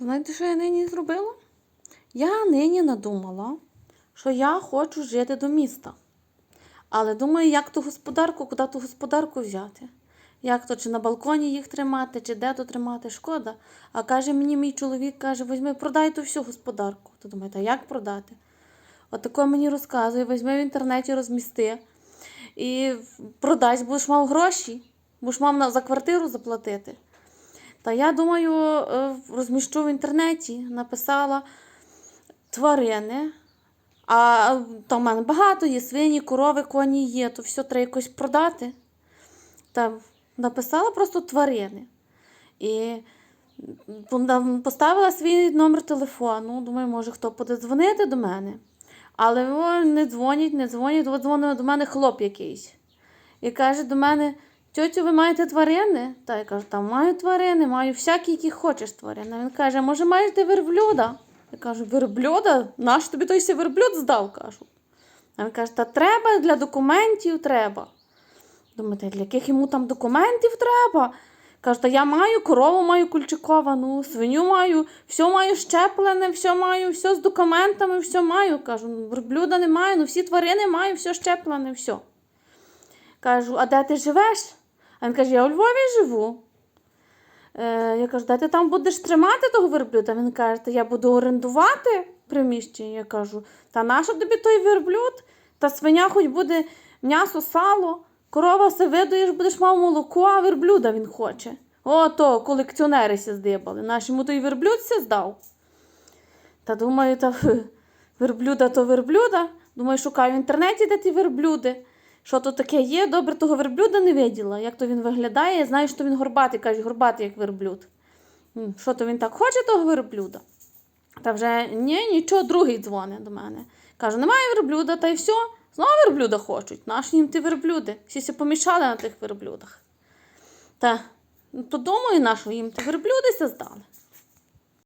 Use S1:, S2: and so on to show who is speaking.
S1: Знаєте, що я нині зробила? Я нині надумала, що я хочу жити до міста. Але думаю, як ту господарку, куди ту господарку взяти? Як то, чи на балконі їх тримати, чи де то тримати, шкода. А каже мені мій чоловік, каже, візьми, продай ту всю господарку. То думаю, та як продати? От тако мені розказує, візьми в інтернеті, розмісти і продасть, будеш мав гроші, будеш мав за квартиру заплатити. Та я думаю, е, розміщу в інтернеті, написала тварини. А там в мене багато є свині, корови, коні є, то все треба якось продати. Та написала просто тварини. І поставила свій номер телефону. Думаю, може хто буде дзвонити до мене. Але о, не дзвонять, не дзвонять. От дзвонив до мене хлоп якийсь. І каже до мене: тьотю, ви маєте тварини? Та я кажу, там маю тварини, маю всякі, які хочеш тварини. Він каже, може, маєш ти верблюда? Я кажу, верблюда? Наш тобі той верблюд здав? кажу. А він каже, та треба для документів треба. Думаю, для яких йому там документів треба? Кажу, та я маю корову маю кульчиковану, свиню маю, все маю щеплене, все маю, все з документами, все маю. Кажу, ну, верблюда не маю, ну всі тварини маю, все щеплене, все. Кажу, а де ти живеш? Він каже, я у Львові живу. Е, я кажу, де ти там будеш тримати того верблюда? Він каже, я буду орендувати приміщення. Я кажу, та нащо тобі той верблюд? Та свиня хоч буде м'ясо, сало, корова все видуєш, будеш мав молоко, а верблюда він хоче. О, то колекціонери ся здибали. Наш йому той верблюд ся здав. Та думаю, та верблюда то верблюда. Думаю, шукаю в інтернеті, де ті верблюди. Що то таке є, добре того верблюда не виділа. Як то він виглядає, знаю, що він горбатий, кажуть, горбатий, як верблюд. Що то він так хоче того верблюда? Та вже ні, нічого, другий дзвонить до мене. Каже, немає верблюда, та й все. Знову верблюда хочуть. Наші їм ті верблюди. Всі се помішали на тих верблюдах. Та, ну, то думаю, нащо їм ті верблюди здали.